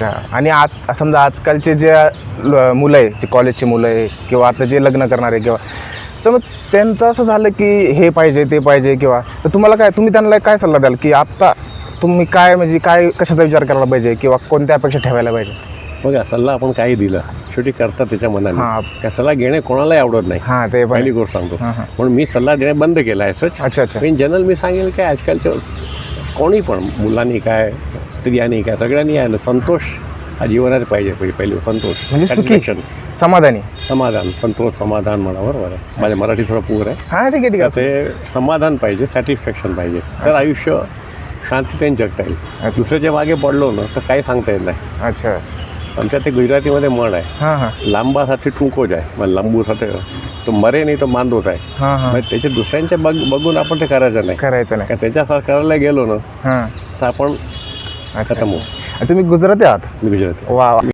आणि आज समजा आजकालचे जे मुलं आहे जे कॉलेजची मुलं आहे किंवा आता जे लग्न करणारे किंवा तर मग त्यांचं असं झालं की हे पाहिजे ते पाहिजे किंवा तर तुम्हाला काय तुम्ही त्यांना काय सल्ला द्याल की आत्ता तुम्ही काय म्हणजे काय कशाचा विचार करायला पाहिजे किंवा कोणत्या अपेक्षा ठेवायला पाहिजे? बघा सल्ला आपण काही दिला. शेवटी करतात त्याच्या मनाने. हां. त्या सल्ला घेणे कोणालाही आवडत नाही. हां ते पहिली गोष्ट सांगतो. म्हणून मी सल्ला देणे बंद केला आहे सच अच्छा अच्छा. इन जनरल मी सांगेल काय आजकालच्या कोणी पण मुलांनी काय स्त्रियांनी काय सगळ्यांनी आहे ना संतोष हा जीवनात पाहिजे पहिली पहिली संतोष म्हणजे सुखी. Satisfaction. समाधानी समाधान संतोष समाधान म्हणा बरोबर आहे माझ्या मराठी थोडं पूर आहे हां ठीक आहे ठीक आहे ते समाधान पाहिजे सॅटिस्फॅक्शन पाहिजे तर आयुष्य शांततेने जगता येईल अच्छा दुसऱ्याच्या मागे पडलो ना तर काही सांगता येत नाही अच्छा आमच्या ते गुजरातीमध्ये म्हण आहे. हां हां. लांबासाठी टुंको जाय मग लांबूसाठी तो मरे नाही तो मांदोच आहे. हां हां. मग त्याचे दुसऱ्यांच्या बघ बघून आपण ते करायचं नाही. करायचं नाही. का त्याच्यासारखं करायला गेलो ना हां. तर आपण अच्छा. खतम होऊ. तुम्ही गुजराती आहात? मी गुजराती. वा वा.